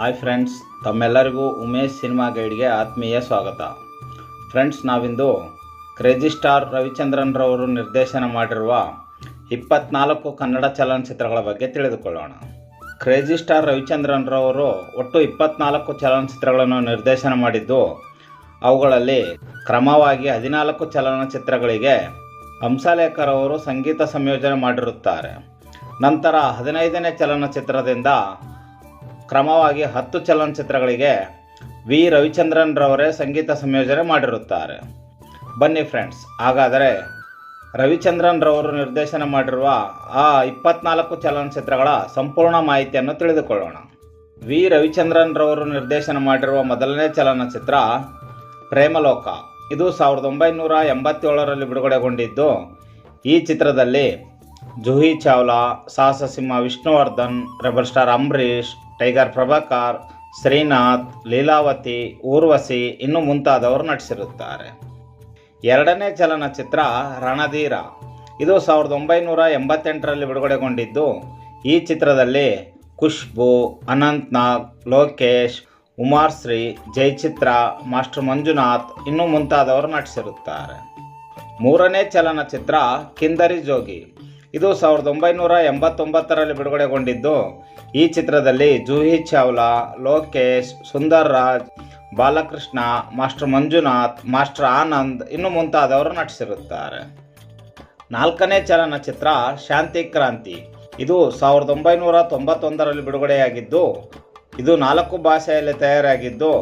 Hi friends, ತಮ್ಮೆಲ್ಲರಿಗೂ Umesh cinema ಗೈಡ್ಗೆ ಆತ್ಮೀಯ ಸ್ವಾಗತ. ಫ್ರೆಂಡ್ಸ್, ನಾವಿಂದು ಕ್ರೇಜಿ ಸ್ಟಾರ್ ರವಿಚಂದ್ರನ್ ರವರು ನಿರ್ದೇಶನ ಮಾಡಿರುವ ಇಪ್ಪತ್ನಾಲ್ಕು ಕನ್ನಡ ಚಲನಚಿತ್ರಗಳ ಬಗ್ಗೆ ತಿಳಿದುಕೊಳ್ಳೋಣ. ಕ್ರೇಜಿ ಸ್ಟಾರ್ ರವಿಚಂದ್ರನ್ ರವರು ಒಟ್ಟು ಇಪ್ಪತ್ನಾಲ್ಕು ಚಲನಚಿತ್ರಗಳನ್ನು ನಿರ್ದೇಶನ ಮಾಡಿದ್ದು, ಅವುಗಳಲ್ಲಿ ಕ್ರಮವಾಗಿ ಹದಿನಾಲ್ಕು ಚಲನಚಿತ್ರಗಳಿಗೆ ಹಂಸಲೇಖರವರು ಸಂಗೀತ ಸಂಯೋಜನೆ ಮಾಡಿರುತ್ತಾರೆ. ನಂತರ ಹದಿನೈದನೇ ಚಲನಚಿತ್ರದಿಂದ ಕ್ರಮವಾಗಿ ಹತ್ತು ಚಲನಚಿತ್ರಗಳಿಗೆ ವಿ. ರವಿಚಂದ್ರನ್ ರವರೇ ಸಂಗೀತ ಸಂಯೋಜನೆ ಮಾಡಿರುತ್ತಾರೆ. ಬನ್ನಿ ಫ್ರೆಂಡ್ಸ್ ಹಾಗಾದರೆ ರವಿಚಂದ್ರನ್ ರವರು ನಿರ್ದೇಶನ ಮಾಡಿರುವ ಆ ಇಪ್ಪತ್ನಾಲ್ಕು ಚಲನಚಿತ್ರಗಳ ಸಂಪೂರ್ಣ ಮಾಹಿತಿಯನ್ನು ತಿಳಿದುಕೊಳ್ಳೋಣ. ವಿ. ರವಿಚಂದ್ರನ್ ರವರು ನಿರ್ದೇಶನ ಮಾಡಿರುವ ಮೊದಲನೇ ಚಲನಚಿತ್ರ ಪ್ರೇಮಲೋಕ. ಇದು ಸಾವಿರದ ಒಂಬೈನೂರ ಎಂಬತ್ತೇಳರಲ್ಲಿ ಬಿಡುಗಡೆಗೊಂಡಿದ್ದು, ಈ ಚಿತ್ರದಲ್ಲಿ Juhi Chawla Sahasa Simha Vishnuvardhan, rebel star Ambareesh tiger Prabhakar, Srinath, Leelavathi, Urvashi ಇನ್ನು ಮುಂತಾದವರು ನಟಿಸಿರುತ್ತಾರೆ. ಎರಡನೇ ಚಲನಚಿತ್ರ ರಣಧೀರ. ಇದು ಸಾವಿರದ ಒಂಬೈನೂರ ಎಂಬತ್ತೆಂಟರಲ್ಲಿ ಬಿಡುಗಡೆಗೊಂಡಿದ್ದು, ಈ ಚಿತ್ರದಲ್ಲಿ ಖುಷ್ಬು ಅನಂತ್ನಾಗ್ ಲೋಕೇಶ್ ಉಮಾರ್ಶ್ರೀ ಜಯಚಿತ್ರ ಮಾಸ್ಟರ್ ಮಂಜುನಾಥ್ ಇನ್ನೂ ಮುಂತಾದವರು ನಟಿಸಿರುತ್ತಾರೆ. ಮೂರನೇ ಚಲನಚಿತ್ರ ಕಿಂದರಿ ಜೋಗಿ. ಇದು ಸಾವಿರದ ಒಂಬೈನೂರ ಎಂಬತ್ತೊಂಬತ್ತರಲ್ಲಿ ಬಿಡುಗಡೆಗೊಂಡಿದ್ದು. ಈ ಚಿತ್ರದಲ್ಲಿ ಜೂಹಿ ಚಾವ್ಲಾ, ಲೋಕೇಶ್ ಸುಂದರ್ ರಾಜ್ ಬಾಲಕೃಷ್ಣ, ಮಾಸ್ಟರ್ ಮಂಜುನಾಥ್, ಮಾಸ್ಟರ್ ಆನಂದ್ ಇನ್ನು ಮುಂತಾದವರು ನಟಿಸಿರುತ್ತಾರೆ. ನಾಲ್ಕನೇ ಚಲನಚಿತ್ರ ಶಾಂತಿ ಕ್ರಾಂತಿ. ಇದು ಸಾವಿರದ ಒಂಬೈನೂರ ತೊಂಬತ್ತೊಂದರಲ್ಲಿ ಬಿಡುಗಡೆಯಾಗಿದ್ದು, ಇದು ನಾಲ್ಕು ಭಾಷೆಯಲ್ಲಿ ತಯಾರಾಗಿದ್ದು,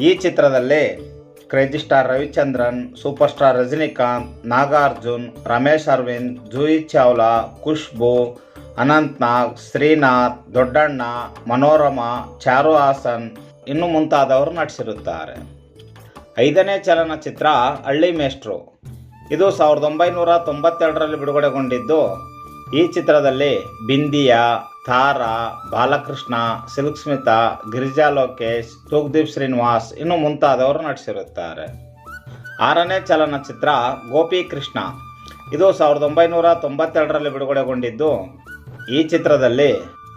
ಈ ಚಿತ್ರದಲ್ಲಿ crazy star Ravichandran, super star Rajinikanth, Nagarjun, Ramesh Aravind, Juhi Chawla, Khushbu Anantnag Srinath, Doddanna, Manorama, Charu Haasan ಇನ್ನು ಮುಂತಾದವರು ನಟಿಸಿರುತ್ತಾರೆ. ಐದನೇ ಚಲನಚಿತ್ರ ಹಳ್ಳಿ ಮೇಷ್ಟ್ರು. ಇದು ಸಾವಿರದ ಒಂಬೈನೂರ ತೊಂಬತ್ತೆರಡರಲ್ಲಿ ಬಿಡುಗಡೆಗೊಂಡಿದ್ದು. ಈ ಚಿತ್ರದಲ್ಲಿ ಬಿಂದಿಯಾ ತಾರಾ, ಬಾಲಕೃಷ್ಣ ಸಿಲ್ಕ್ ಸ್ಮಿತಾ ಗಿರಿಜಾ ಲೋಕೇಶ್ ತೂಗ್ದೀಪ್ ಶ್ರೀನಿವಾಸ್ ಇನ್ನು ಮುಂತಾದವರು ನಟಿಸಿರುತ್ತಾರೆ. ಆರನೇ ಚಲನಚಿತ್ರ ಗೋಪಿ ಕೃಷ್ಣ. ಇದು ಸಾವಿರದ ಒಂಬೈನೂರ ತೊಂಬತ್ತೆರಡರಲ್ಲಿ ಬಿಡುಗಡೆಗೊಂಡಿದ್ದು. ಈ ಚಿತ್ರದಲ್ಲಿ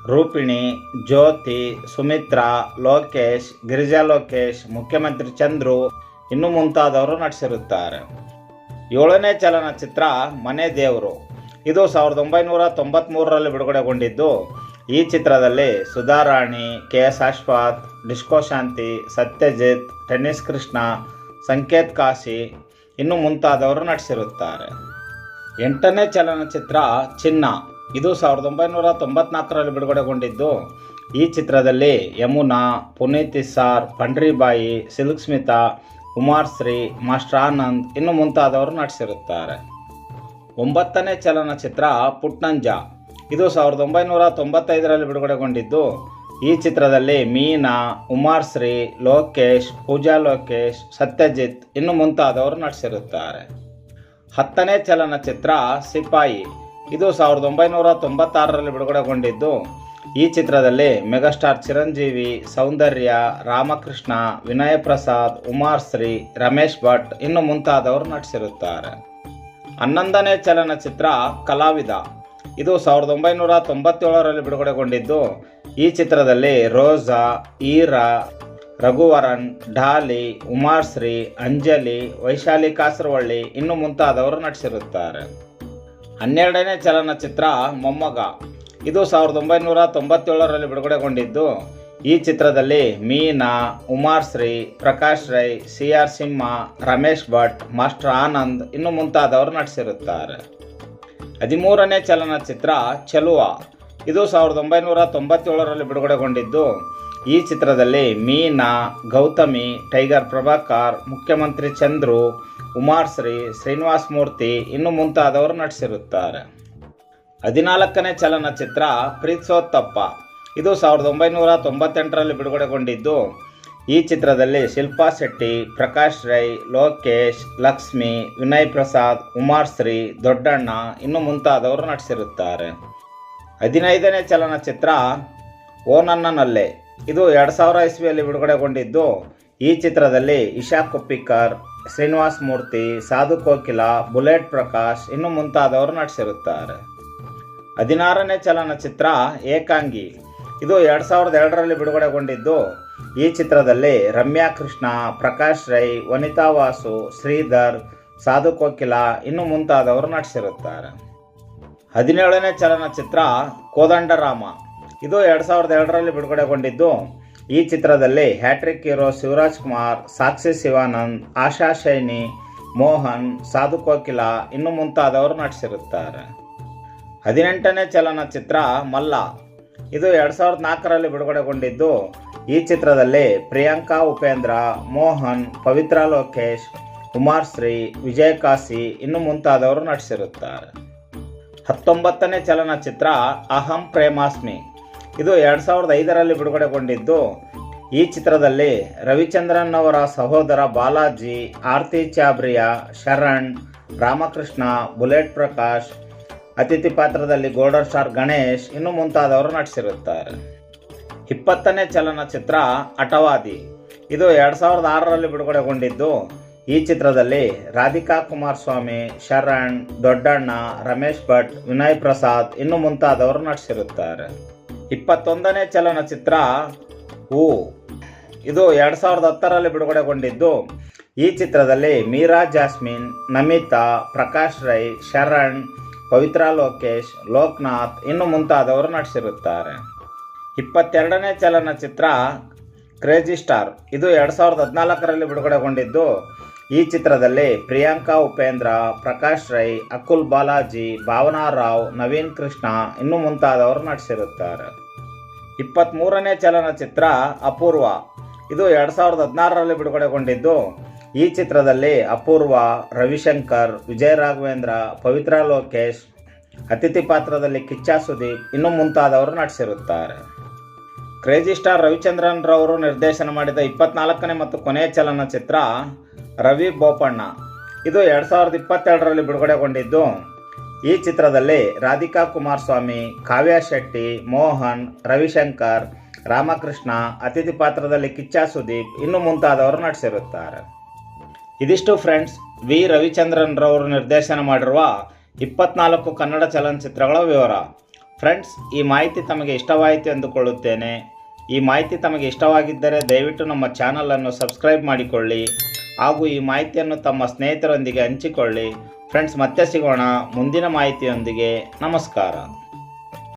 ರೂಪಿಣಿ, ಜ್ಯೋತಿ, ಸುಮಿತ್ರಾ, ಲೋಕೇಶ್, ಗಿರಿಜಾ ಲೋಕೇಶ್, ಮುಖ್ಯಮಂತ್ರಿ ಚಂದ್ರು ಇನ್ನು ಮುಂತಾದವರು ನಟಿಸಿರುತ್ತಾರೆ. ಏಳನೇ ಚಲನಚಿತ್ರ ಮನೆ ದೇವರು. ಇದು ಸಾವಿರದ ಒಂಬೈನೂರ ತೊಂಬತ್ತ್ಮೂರರಲ್ಲಿ ಬಿಡುಗಡೆಗೊಂಡಿದ್ದು. ಈ ಚಿತ್ರದಲ್ಲಿ Sudharani K S Ashwath disco Shanthi, Satyajit, tennis Krishna, Sanketh Kashi ಇನ್ನು ಮುಂತಾದವರು ನಟಿಸಿರುತ್ತಾರೆ. ಎಂಟನೇ ಚಲನಚಿತ್ರ ಚಿನ್ನ. ಇದು ಸಾವಿರದ ಒಂಬೈನೂರ ತೊಂಬತ್ನಾಲ್ಕರಲ್ಲಿ ಬಿಡುಗಡೆಗೊಂಡಿದ್ದು. ಈ ಚಿತ್ರದಲ್ಲಿ ಯಮುನಾ, ಪುನೀತ್ ಇಸ್ಸಾರ್, ಪಂಡ್ರಿಬಾಯಿ, ಸಿಲ್ಕ್ ಸ್ಮಿತಾ ಕುಮಾರ್ಶ್ರೀ ಮಾಸ್ಟರ್ ಆನಂದ್ ಇನ್ನು ಮುಂತಾದವರು ನಟಿಸಿರುತ್ತಾರೆ. ಒಂಬತ್ತನೇ ಚಲನಚಿತ್ರ ಪುಟ್ನಂಜ. ಇದು ಸಾವಿರದ ಒಂಬೈನೂರ ತೊಂಬತ್ತೈದರಲ್ಲಿ ಬಿಡುಗಡೆಗೊಂಡಿದ್ದು. ಈ ಚಿತ್ರದಲ್ಲಿ ಮೀನಾ ಉಮಾರ್ಶ್ರೀ ಲೋಕೇಶ್, ಪೂಜಾ ಲೋಕೇಶ್, ಸತ್ಯಜಿತ್ ಇನ್ನು ಮುಂತಾದವರು ನಟಿಸಿರುತ್ತಾರೆ. ಹತ್ತನೇ ಚಲನಚಿತ್ರ ಸಿಪಾಯಿ. ಇದು ಸಾವಿರದ ಒಂಬೈನೂರ ತೊಂಬತ್ತಾರರಲ್ಲಿ ಬಿಡುಗಡೆಗೊಂಡಿದ್ದು. ಈ ಚಿತ್ರದಲ್ಲಿ ಮೆಗಾಸ್ಟಾರ್ ಚಿರಂಜೀವಿ, ಸೌಂದರ್ಯ, ರಾಮಕೃಷ್ಣ, ವಿನಯ ಪ್ರಸಾದ್ ಉಮಾರ್ಶ್ರೀ ರಮೇಶ್ ಭಟ್ ಇನ್ನು ಮುಂತಾದವರು ನಟಿಸಿರುತ್ತಾರೆ. ಹನ್ನೊಂದನೇ ಚಲನಚಿತ್ರ ಕಲಾವಿದ. ಇದು ಸಾವಿರದ ಒಂಬೈನೂರ ತೊಂಬತ್ತೇಳರಲ್ಲಿ ಬಿಡುಗಡೆಗೊಂಡಿದ್ದು, ಈ ಚಿತ್ರದಲ್ಲಿ ರೋಜಾ, ಈರಾ, ರಘುವರನ್ ಢಾಲಿ ಉಮಾಶ್ರೀ, ಅಂಜಲಿ, ವೈಶಾಲಿ ಕಾಸರವಳ್ಳಿ ಇನ್ನು ಮುಂತಾದವರು ನಟಿಸಿರುತ್ತಾರೆ. ಹನ್ನೆರಡನೇ ಚಲನಚಿತ್ರ ಮೊಮ್ಮಗ. ಇದು ಸಾವಿರದ ಒಂಬೈನೂರ ತೊಂಬತ್ತೇಳರಲ್ಲಿ ಬಿಡುಗಡೆಗೊಂಡಿದ್ದು ಈ ಚಿತ್ರದಲ್ಲಿ Meena Umashree Prakash Rai C R Simha, Ramesh Bhat, master Anand ಇನ್ನು ಮುಂತಾದವರು ನಟಿಸಿರುತ್ತಾರೆ. ಹದಿಮೂರನೇ ಚಲನಚಿತ್ರ ಚಲುವ. ಇದು ಸಾವಿರದ ಒಂಬೈನೂರ ತೊಂಬತ್ತೇಳರಲ್ಲಿ ಬಿಡುಗಡೆಗೊಂಡಿದ್ದು. ಈ ಚಿತ್ರದಲ್ಲಿ ಮೀನಾ, ಗೌತಮಿ, ಟೈಗರ್ ಪ್ರಭಾಕರ್, ಮುಖ್ಯಮಂತ್ರಿ ಚಂದ್ರು ಉಮಾರ್ಶ್ರೀ ಶ್ರೀನಿವಾಸ್ ಮೂರ್ತಿ ಇನ್ನು ಮುಂತಾದವರು ನಟಿಸಿರುತ್ತಾರೆ. ಹದಿನಾಲ್ಕನೇ ಚಲನಚಿತ್ರ ಪ್ರೀತ್ಸೋತ್ತಪ್ಪ. ಇದು ಸಾವಿರದ ಒಂಬೈನೂರ ತೊಂಬತ್ತೆಂಟರಲ್ಲಿ ಬಿಡುಗಡೆಗೊಂಡಿದ್ದು. ಈ ಚಿತ್ರದಲ್ಲಿ ಶಿಲ್ಪಾ ಶೆಟ್ಟಿ, ಪ್ರಕಾಶ್ ರೈ, ಲೋಕೇಶ್, ಲಕ್ಷ್ಮಿ, ವಿನಯ್ ಪ್ರಸಾದ್, ಉಮಾರ್ ಶ್ರೀ, ದೊಡ್ಡಣ್ಣ ಇನ್ನು ಮುಂತಾದವರು ನಟಿಸಿರುತ್ತಾರೆ. ಹದಿನೈದನೇ ಚಲನಚಿತ್ರ ಓ ನನ್ನನಲ್ಲೆ ಇದು ಎರಡು ಸಾವಿರ ಇಸ್ವಿಯಲ್ಲಿ ಬಿಡುಗಡೆಗೊಂಡಿದ್ದು. ಈ ಚಿತ್ರದಲ್ಲಿ ಇಶಾ ಕೊಪ್ಪಿಕರ್, ಶ್ರೀನಿವಾಸ್ ಮೂರ್ತಿ, ಸಾಧು ಕೋಕಿಲ, ಬುಲೆಟ್ ಪ್ರಕಾಶ್ ಇನ್ನು ಮುಂತಾದವರು ನಟಿಸಿರುತ್ತಾರೆ. ಹದಿನಾರನೇ ಚಲನಚಿತ್ರ ಏಕಾಂಗಿ. ಇದು ಎರಡು ಸಾವಿರದ ಎರಡರಲ್ಲಿ ಬಿಡುಗಡೆಗೊಂಡಿದ್ದು ಈ ಚಿತ್ರದಲ್ಲಿ ರಮ್ಯಾ ಕೃಷ್ಣ, ಪ್ರಕಾಶ್ ರೈ, ವನಿತಾ ವಾಸು, ಶ್ರೀಧರ್, ಸಾಧು ಕೋಕಿಲ ಇನ್ನು ಮುಂತಾದವರು ನಟಿಸಿರುತ್ತಾರೆ. ಹದಿನೇಳನೇ ಚಲನಚಿತ್ರ ಕೋದಂಡರಾಮ. ಇದು ಎರಡು ಸಾವಿರದ ಎರಡರಲ್ಲಿ ಬಿಡುಗಡೆಗೊಂಡಿದ್ದು ಈ ಚಿತ್ರದಲ್ಲಿ ಹ್ಯಾಟ್ರಿಕ್ ಹೀರೋ ಶಿವರಾಜ್ ಕುಮಾರ್, ಸಾಕ್ಷಿ ಶಿವಾನಂದ್, ಆಶಾ ಶೈನಿ, ಮೋಹನ್, ಸಾಧು ಕೋಕಿಲ ಇನ್ನು ಮುಂತಾದವರು ನಟಿಸಿರುತ್ತಾರೆ. ಹದಿನೆಂಟನೇ ಚಲನಚಿತ್ರ ಮಲ್ಲ. ಇದು ಎರಡು ಸಾವಿರದ ನಾಲ್ಕರಲ್ಲಿ ಬಿಡುಗಡೆಗೊಂಡಿದ್ದು ಈ ಚಿತ್ರದಲ್ಲಿ ಪ್ರಿಯಾಂಕಾ, ಉಪೇಂದ್ರ, ಮೋಹನ್, ಪವಿತ್ರ ಲೋಕೇಶ್ ಕುಮಾರ್ಶ್ರೀ ವಿಜಯ್ ಕಾಶಿ ಇನ್ನು ಮುಂತಾದವರು ನಟಿಸಿರುತ್ತಾರೆ. ಹತ್ತೊಂಬತ್ತನೇ ಚಲನಚಿತ್ರ ಅಹಂ ಪ್ರೇಮಾಸ್ಮಿ. ಇದು ಎರಡು ಸಾವಿರದ ಐದರಲ್ಲಿ ಬಿಡುಗಡೆಗೊಂಡಿದ್ದು ಈ ಚಿತ್ರದಲ್ಲಿ ರವಿಚಂದ್ರನ್ ಅವರ ಸಹೋದರ ಬಾಲಾಜಿ, ಆರ್ತಿ ಚಾಬ್ರಿಯಾ ಶರಣ್, ರಾಮಕೃಷ್ಣ, ಬುಲೆಟ್ ಪ್ರಕಾಶ್ ಅತಿಥಿ ಪಾತ್ರದಲ್ಲಿ ಗೋಲ್ಡನ್ ಸ್ಟಾರ್ ಗಣೇಶ್ ಇನ್ನು ಮುಂತಾದವರು ನಟಿಸಿರುತ್ತಾರೆ. ಇಪ್ಪತ್ತನೇ ಚಲನಚಿತ್ರ ಅಟವಾದಿ ಇದು ಎರಡು ಸಾವಿರದ ಆರರಲ್ಲಿ ಬಿಡುಗಡೆಗೊಂಡಿದ್ದು, ಈ ಚಿತ್ರದಲ್ಲಿ ರಾಧಿಕಾ ಕುಮಾರಸ್ವಾಮಿ, ಶರಣ್, ದೊಡ್ಡಣ್ಣ, ರಮೇಶ್ ಭಟ್, ವಿನಯ್ ಪ್ರಸಾದ್ ಇನ್ನು ಮುಂತಾದವರು ನಟಿಸಿರುತ್ತಾರೆ. ಇಪ್ಪತ್ತೊಂದನೇ ಚಲನಚಿತ್ರ ಹೂ. ಇದು ಎರಡು ಸಾವಿರದ ಹತ್ತರಲ್ಲಿ ಬಿಡುಗಡೆಗೊಂಡಿದ್ದು, ಈ ಚಿತ್ರದಲ್ಲಿ ಮೀರಾ ಜಾಸ್ಮಿನ್, ನಮಿತಾ, ಪ್ರಕಾಶ್ ರೈ, ಶರಣ್ ಪವಿತ್ರ ಲೋಕೇಶ್, ಲೋಕ್ನಾಥ್ ಇನ್ನು ಮುಂತಾದವರು ನಟಿಸಿರುತ್ತಾರೆ. ಇಪ್ಪತ್ತೆರಡನೇ ಚಲನಚಿತ್ರ ಕ್ರೇಜಿ ಸ್ಟಾರ್. ಇದು ಎರಡು ಸಾವಿರದ ಹದಿನಾಲ್ಕರಲ್ಲಿ ಬಿಡುಗಡೆಗೊಂಡಿದ್ದು. ಈ ಚಿತ್ರದಲ್ಲಿ ಪ್ರಿಯಾಂಕಾ ಉಪೇಂದ್ರ, ಪ್ರಕಾಶ್ ರೈ, ಅಕುಲ್ ಬಾಲಾಜಿ, ಭಾವನಾ ರಾವ್, ನವೀನ್ ಕೃಷ್ಣ ಇನ್ನು ಮುಂತಾದವರು ನಟಿಸಿರುತ್ತಾರೆ. ಇಪ್ಪತ್ತ್ಮೂರನೇ ಚಲನಚಿತ್ರ ಅಪೂರ್ವ. ಇದು ಎರಡು ಸಾವಿರದ ಹದಿನಾರರಲ್ಲಿ ಬಿಡುಗಡೆಗೊಂಡಿದ್ದು. ಈ ಚಿತ್ರದಲ್ಲಿ ಅಪೂರ್ವ ರವಿಶಂಕರ್, ವಿಜಯ ರಾಘವೇಂದ್ರ, ಪವಿತ್ರ ಲೋಕೇಶ್, ಅತಿಥಿ ಪಾತ್ರದಲ್ಲಿ ಕಿಚ್ಚಾ ಸುದೀಪ್ ಇನ್ನು ಮುಂತಾದವರು ನಟಿಸಿರುತ್ತಾರೆ. ಕ್ರೇಜಿ ಸ್ಟಾರ್ ರವಿಚಂದ್ರನ್ ರವರು ನಿರ್ದೇಶನ ಮಾಡಿದ ಇಪ್ಪತ್ನಾಲ್ಕನೇ ಮತ್ತು ಕೊನೆಯ ಚಲನಚಿತ್ರ ರವಿ ಬೋಪಣ್ಣ. ಇದು ಎರಡು ಸಾವಿರದ ಇಪ್ಪತ್ತೆರಡರಲ್ಲಿ ಬಿಡುಗಡೆಗೊಂಡಿದ್ದು. ಈ ಚಿತ್ರದಲ್ಲಿ ರಾಧಿಕಾ ಕುಮಾರಸ್ವಾಮಿ, ಕಾವ್ಯ ಶೆಟ್ಟಿ, ಮೋಹನ್, ರವಿಶಂಕರ್, ರಾಮಕೃಷ್ಣ, ಅತಿಥಿ ಪಾತ್ರದಲ್ಲಿ ಕಿಚ್ಚಾ ಸುದೀಪ್ ಇನ್ನು ಮುಂತಾದವರು ನಟಿಸಿರುತ್ತಾರೆ. ಇದಿಷ್ಟು ಫ್ರೆಂಡ್ಸ್ ವಿ. ರವಿಚಂದ್ರನ್ ರವರು ನಿರ್ದೇಶನ ಮಾಡಿರುವ ಇಪ್ಪತ್ನಾಲ್ಕು ಕನ್ನಡ ಚಲನಚಿತ್ರಗಳ ವಿವರ. ಫ್ರೆಂಡ್ಸ್ ಈ ಮಾಹಿತಿ ತಮಗೆ ಇಷ್ಟವಾಯಿತು ಎಂದುಕೊಳ್ಳುತ್ತೇನೆ. ಈ ಮಾಹಿತಿ ತಮಗೆ ಇಷ್ಟವಾಗಿದ್ದರೆ ದಯವಿಟ್ಟು ನಮ್ಮ ಚಾನಲನ್ನು ಸಬ್ಸ್ಕ್ರೈಬ್ ಮಾಡಿಕೊಳ್ಳಿ. ಹಾಗೂ ಈ ಮಾಹಿತಿಯನ್ನು ತಮ್ಮ ಸ್ನೇಹಿತರೊಂದಿಗೆ ಹಂಚಿಕೊಳ್ಳಿ. ಫ್ರೆಂಡ್ಸ್ ಮತ್ತೆ ಸಿಗೋಣ. ಮುಂದಿನ ಮಾಹಿತಿಯೊಂದಿಗೆ ನಮಸ್ಕಾರ.